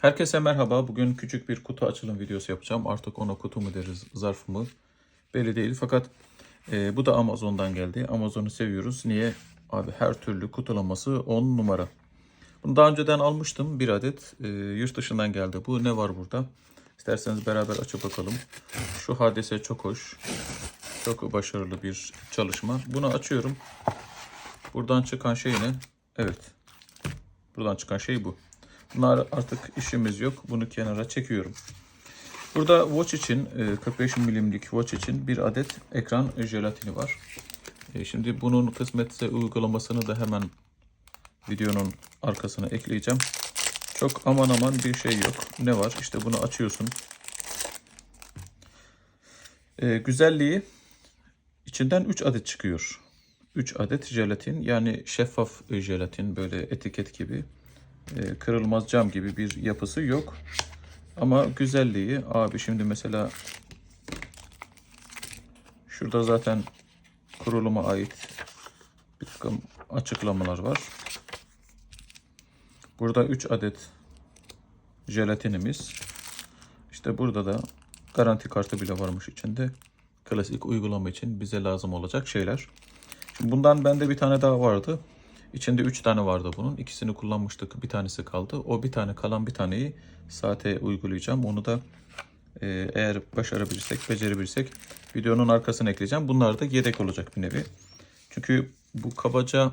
Herkese merhaba. Bugün küçük bir kutu açılım videosu yapacağım. Artık ona kutu mu deriz, zarf mı belli değil. Fakat e, bu da Amazon'dan geldi. Amazon'u seviyoruz. Niye? Abi her türlü kutulaması 10 numara. Bunu daha önceden almıştım bir adet. E, yurt dışından geldi. Bu ne var burada? İsterseniz beraber açıp bakalım. Şu hadise çok hoş. Çok başarılı bir çalışma. Bunu açıyorum. Buradan çıkan şey ne? Evet. Buradan çıkan şey bu. Bunlar artık işimiz yok. Bunu kenara çekiyorum. Burada watch için e, 45 milimlik watch için bir adet ekran jelatini var. E, Şimdi bunun kısmetse uygulamasını da hemen videonun arkasına ekleyeceğim. Çok aman aman bir şey yok. Ne var? İşte bunu açıyorsun. E, güzelliği içinden 3 adet çıkıyor. 3 adet jelatin yani şeffaf jelatin böyle etiket gibi e, kırılmaz cam gibi bir yapısı yok. Ama güzelliği abi şimdi mesela şurada zaten kuruluma ait bir takım açıklamalar var. Burada 3 adet jelatinimiz. İşte burada da garanti kartı bile varmış içinde. Klasik uygulama için bize lazım olacak şeyler. Şimdi bundan bende bir tane daha vardı. İçinde 3 tane vardı bunun. İkisini kullanmıştık. Bir tanesi kaldı. O bir tane kalan bir taneyi saate uygulayacağım. Onu da e, eğer başarabilirsek, becerebilirsek videonun arkasına ekleyeceğim. Bunlar da yedek olacak bir nevi. Çünkü bu kabaca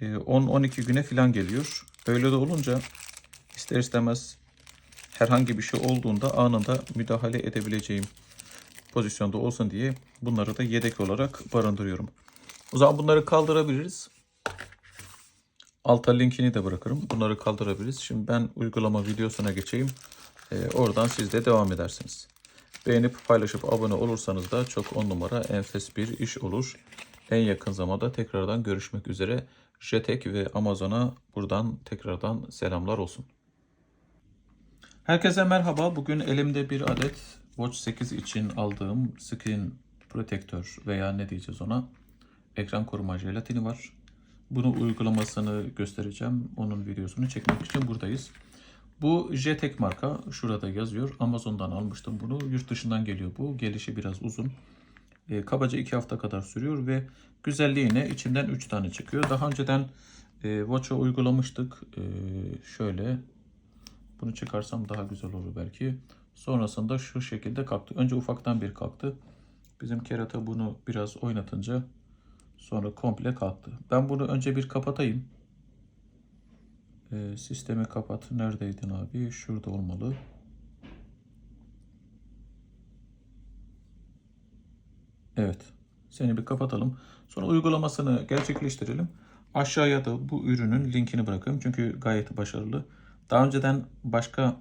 e, 10-12 güne falan geliyor. Öyle de olunca ister istemez herhangi bir şey olduğunda anında müdahale edebileceğim pozisyonda olsun diye bunları da yedek olarak barındırıyorum. O zaman bunları kaldırabiliriz. Alta linkini de bırakırım. Bunları kaldırabiliriz. Şimdi ben uygulama videosuna geçeyim. Ee, oradan siz de devam edersiniz. Beğenip paylaşıp abone olursanız da çok on numara enfes bir iş olur. En yakın zamanda tekrardan görüşmek üzere. Jetek ve Amazon'a buradan tekrardan selamlar olsun. Herkese merhaba. Bugün elimde bir adet Watch 8 için aldığım Screen Protector veya ne diyeceğiz ona ekran koruma jelatini var. Bunu uygulamasını göstereceğim. Onun videosunu çekmek için buradayız. Bu Jetek marka. Şurada yazıyor. Amazon'dan almıştım bunu. Yurt dışından geliyor bu. Gelişi biraz uzun. E, kabaca 2 hafta kadar sürüyor ve güzelliğine içinden 3 tane çıkıyor. Daha önceden e, Watch'a uygulamıştık. E, şöyle bunu çıkarsam daha güzel olur belki. Sonrasında şu şekilde kalktı. Önce ufaktan bir kalktı. Bizim kerata bunu biraz oynatınca sonra komple kalktı. Ben bunu önce bir kapatayım. Ee, sistemi kapat. Neredeydin abi? Şurada olmalı. Evet. Seni bir kapatalım. Sonra uygulamasını gerçekleştirelim. Aşağıya da bu ürünün linkini bırakıyorum. Çünkü gayet başarılı. Daha önceden başka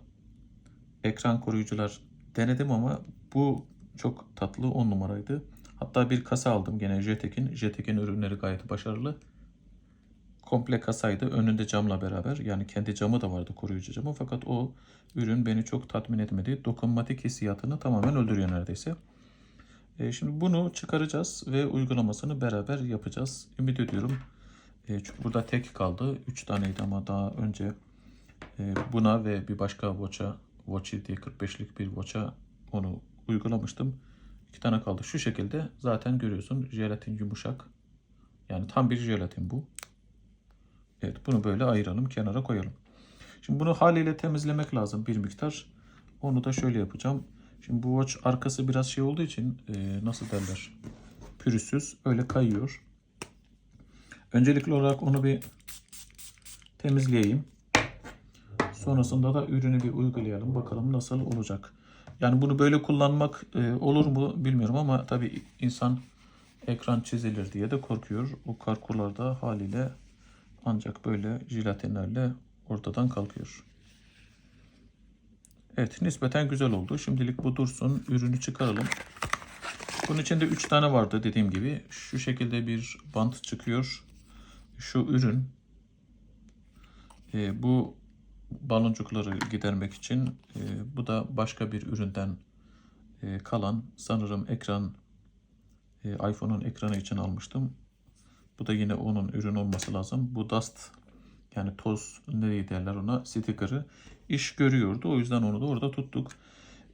ekran koruyucular denedim ama bu çok tatlı 10 numaraydı. Hatta bir kasa aldım gene Jetek'in. Jetek'in ürünleri gayet başarılı. Komple kasaydı. Önünde camla beraber. Yani kendi camı da vardı koruyucu camı. Fakat o ürün beni çok tatmin etmedi. Dokunmatik hissiyatını tamamen öldürüyor neredeyse. E, şimdi bunu çıkaracağız ve uygulamasını beraber yapacağız. Ümit ediyorum. E, çünkü burada tek kaldı. 3 taneydi ama daha önce e, buna ve bir başka Watch'a Watch diye 45'lik bir Watch'a onu uygulamıştım. İki tane kaldı. Şu şekilde zaten görüyorsun jelatin yumuşak. Yani tam bir jelatin bu. Evet bunu böyle ayıralım kenara koyalım. Şimdi bunu haliyle temizlemek lazım bir miktar. Onu da şöyle yapacağım. Şimdi bu watch arkası biraz şey olduğu için e, nasıl derler pürüzsüz öyle kayıyor. Öncelikli olarak onu bir temizleyeyim. Sonrasında da ürünü bir uygulayalım. Bakalım nasıl olacak. Yani bunu böyle kullanmak e, olur mu bilmiyorum ama tabii insan ekran çizilir diye de korkuyor. O karkularda haliyle ancak böyle jelatinlerle ortadan kalkıyor. Evet nispeten güzel oldu. Şimdilik bu dursun. Ürünü çıkaralım. Bunun içinde 3 tane vardı dediğim gibi. Şu şekilde bir bant çıkıyor. Şu ürün. E, bu baloncukları gidermek için e, bu da başka bir üründen e, kalan sanırım ekran e, iPhone'un ekranı için almıştım. Bu da yine onun ürün olması lazım. Bu dust yani toz ne derler ona sticker'ı iş görüyordu. O yüzden onu da orada tuttuk.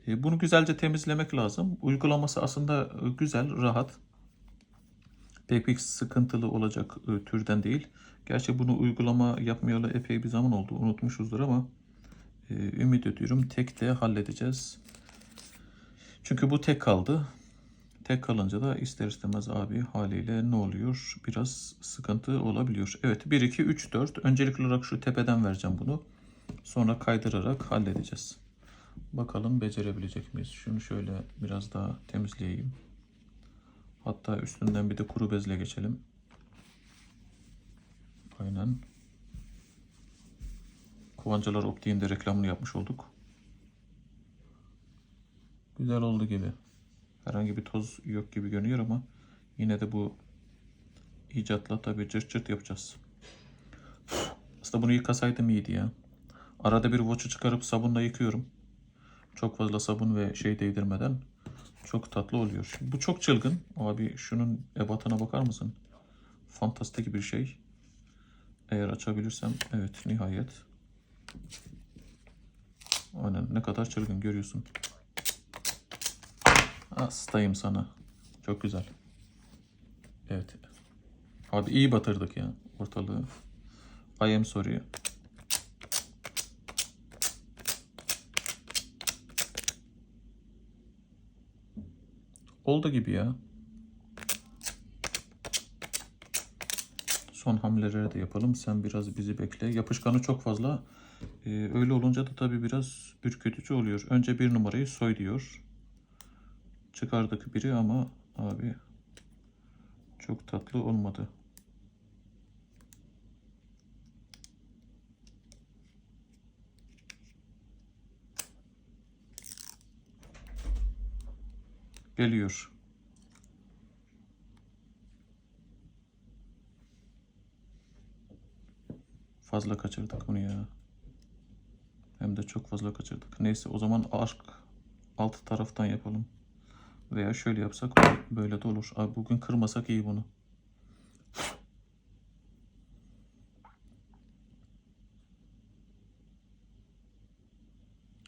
E, Bunu güzelce temizlemek lazım. Uygulaması aslında e, güzel, rahat. Pek bir sıkıntılı olacak e, türden değil. Gerçi bunu uygulama yapmayalı epey bir zaman oldu. Unutmuşuzdur ama e, ümit ediyorum tek de halledeceğiz. Çünkü bu tek kaldı. Tek kalınca da ister istemez abi haliyle ne oluyor? Biraz sıkıntı olabiliyor. Evet 1, 2, 3, 4. Öncelikli olarak şu tepeden vereceğim bunu. Sonra kaydırarak halledeceğiz. Bakalım becerebilecek miyiz? Şunu şöyle biraz daha temizleyeyim. Hatta üstünden bir de kuru bezle geçelim. Aynen. Kovancalar Optik'in de reklamını yapmış olduk. Güzel oldu gibi. Herhangi bir toz yok gibi görünüyor ama yine de bu icatla tabii cırt cırt yapacağız. Aslında bunu yıkasaydım iyiydi ya. Arada bir watch'u çıkarıp sabunla yıkıyorum. Çok fazla sabun ve şey değdirmeden çok tatlı oluyor. Bu çok çılgın. Abi şunun ebatına bakar mısın? Fantastik bir şey. Eğer açabilirsem evet nihayet. Aynen ne kadar çılgın görüyorsun. Hastayım sana. Çok güzel. Evet. Abi iyi batırdık ya ortalığı. I am sorry. Oldu gibi ya. Son hamleleri de yapalım. Sen biraz bizi bekle. Yapışkanı çok fazla. Ee, öyle olunca da tabii biraz ürkütücü oluyor. Önce bir numarayı soy diyor. Çıkardık biri ama abi çok tatlı olmadı. Geliyor. Fazla kaçırdık bunu ya. Hem de çok fazla kaçırdık. Neyse o zaman aşk alt taraftan yapalım. Veya şöyle yapsak böyle de olur. Abi bugün kırmasak iyi bunu.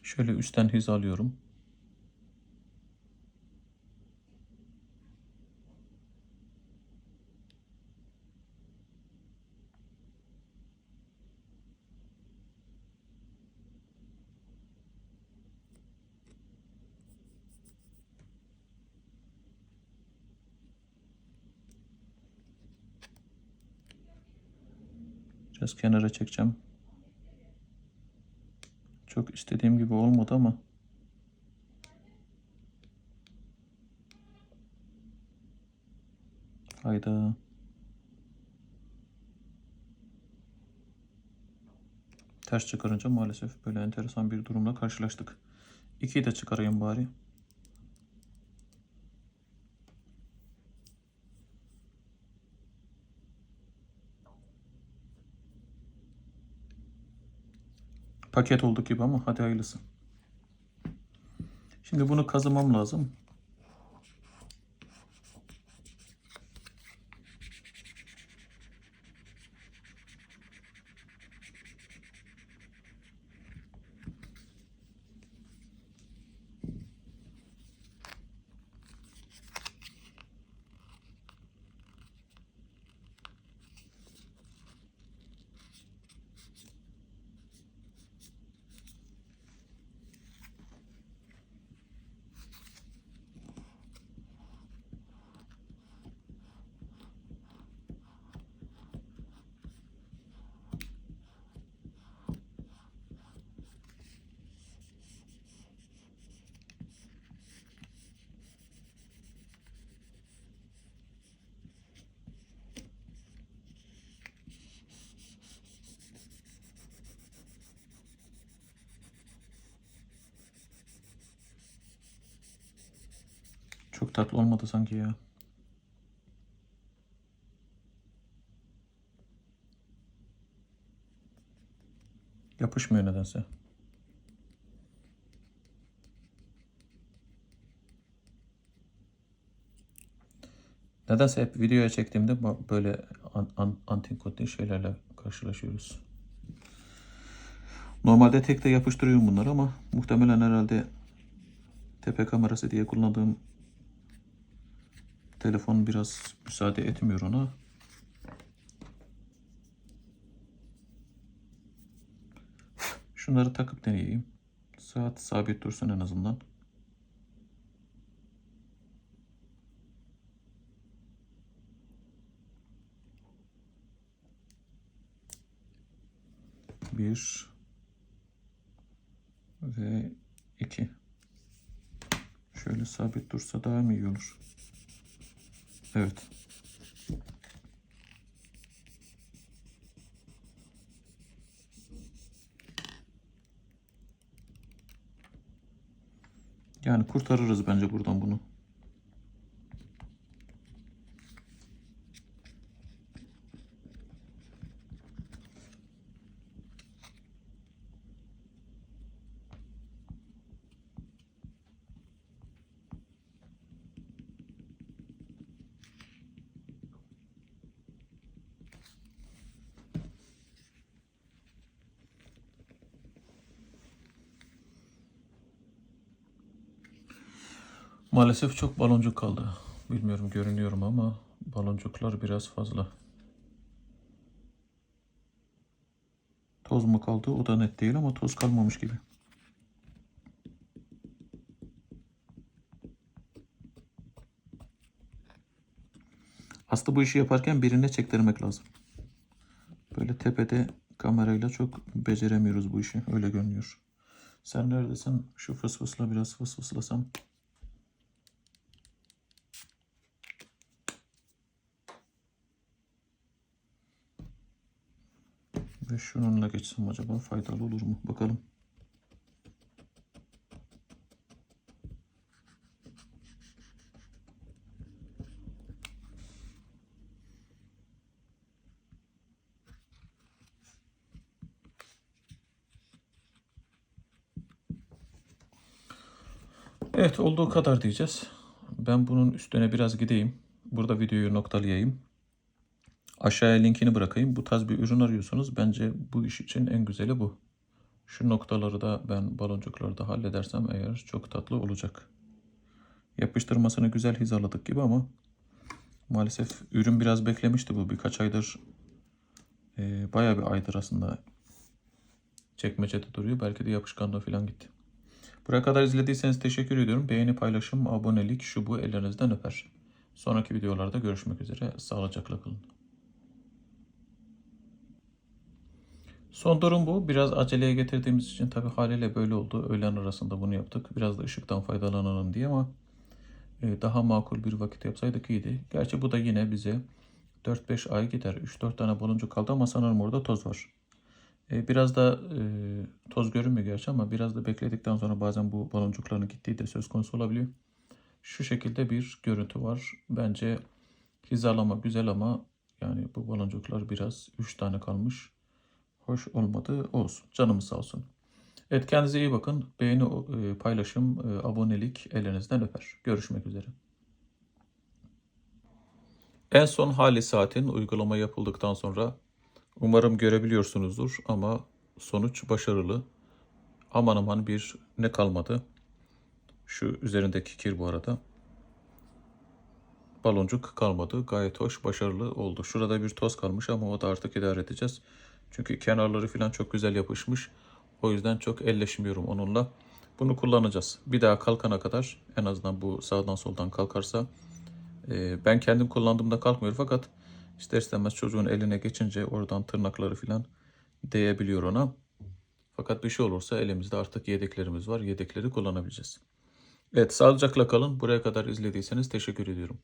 Şöyle üstten hizalıyorum. Biraz kenara çekeceğim. Çok istediğim gibi olmadı ama. Hayda. Ters çıkarınca maalesef böyle enteresan bir durumla karşılaştık. İkiyi de çıkarayım bari. Paket olduk gibi ama hadi hayırlısı. Şimdi bunu kazımam lazım. Çok tatlı olmadı sanki ya. Yapışmıyor nedense. Nedense hep videoya çektiğimde böyle an, şeylerle karşılaşıyoruz. Normalde tek de yapıştırıyorum bunları ama muhtemelen herhalde tepe kamerası diye kullandığım telefon biraz müsaade etmiyor ona. Şunları takıp deneyeyim. Saat sabit dursun en azından. Bir ve iki. Şöyle sabit dursa daha mı iyi olur? Evet. Yani kurtarırız bence buradan bunu. Maalesef çok baloncuk kaldı. Bilmiyorum görünüyorum ama baloncuklar biraz fazla. Toz mu kaldı? O da net değil ama toz kalmamış gibi. Aslında bu işi yaparken birine çektirmek lazım. Böyle tepede kamerayla çok beceremiyoruz bu işi. Öyle görünüyor. Sen neredesin? Şu fısfısla biraz fısfıslasam. Ve şununla geçsem acaba faydalı olur mu? Bakalım. Evet olduğu kadar diyeceğiz. Ben bunun üstüne biraz gideyim. Burada videoyu noktalayayım. Aşağıya linkini bırakayım. Bu tarz bir ürün arıyorsanız bence bu iş için en güzeli bu. Şu noktaları da ben baloncukları da halledersem eğer çok tatlı olacak. Yapıştırmasını güzel hizaladık gibi ama maalesef ürün biraz beklemişti bu. Birkaç aydır e, bayağı bir aydır aslında çekmecede duruyor. Belki de yapışkanlığı falan gitti. Buraya kadar izlediyseniz teşekkür ediyorum. Beğeni, paylaşım, abonelik şu bu ellerinizden öper. Sonraki videolarda görüşmek üzere. Sağlıcakla kalın. Son durum bu. Biraz aceleye getirdiğimiz için tabii haliyle böyle oldu. Öğlen arasında bunu yaptık. Biraz da ışıktan faydalanalım diye ama e, daha makul bir vakit yapsaydık iyiydi. Gerçi bu da yine bize 4-5 ay gider. 3-4 tane baloncuk kaldı ama sanırım orada toz var. E, Biraz da e, toz görünmüyor gerçi ama biraz da bekledikten sonra bazen bu baloncukların gittiği de söz konusu olabiliyor. Şu şekilde bir görüntü var. Bence hizalama güzel ama yani bu baloncuklar biraz 3 tane kalmış. Hoş olmadı olsun. Canımız sağ olsun. Evet kendinize iyi bakın. Beğeni, e, paylaşım, e, abonelik ellerinizden öper. Görüşmek üzere. En son hali saatin uygulama yapıldıktan sonra umarım görebiliyorsunuzdur ama sonuç başarılı. Aman aman bir ne kalmadı. Şu üzerindeki kir bu arada. Baloncuk kalmadı. Gayet hoş, başarılı oldu. Şurada bir toz kalmış ama o da artık idare edeceğiz. Çünkü kenarları falan çok güzel yapışmış. O yüzden çok elleşmiyorum onunla. Bunu kullanacağız. Bir daha kalkana kadar en azından bu sağdan soldan kalkarsa e, ben kendim kullandığımda kalkmıyor fakat ister istemez çocuğun eline geçince oradan tırnakları falan değebiliyor ona. Fakat bir şey olursa elimizde artık yedeklerimiz var. Yedekleri kullanabileceğiz. Evet sağlıcakla kalın. Buraya kadar izlediyseniz teşekkür ediyorum.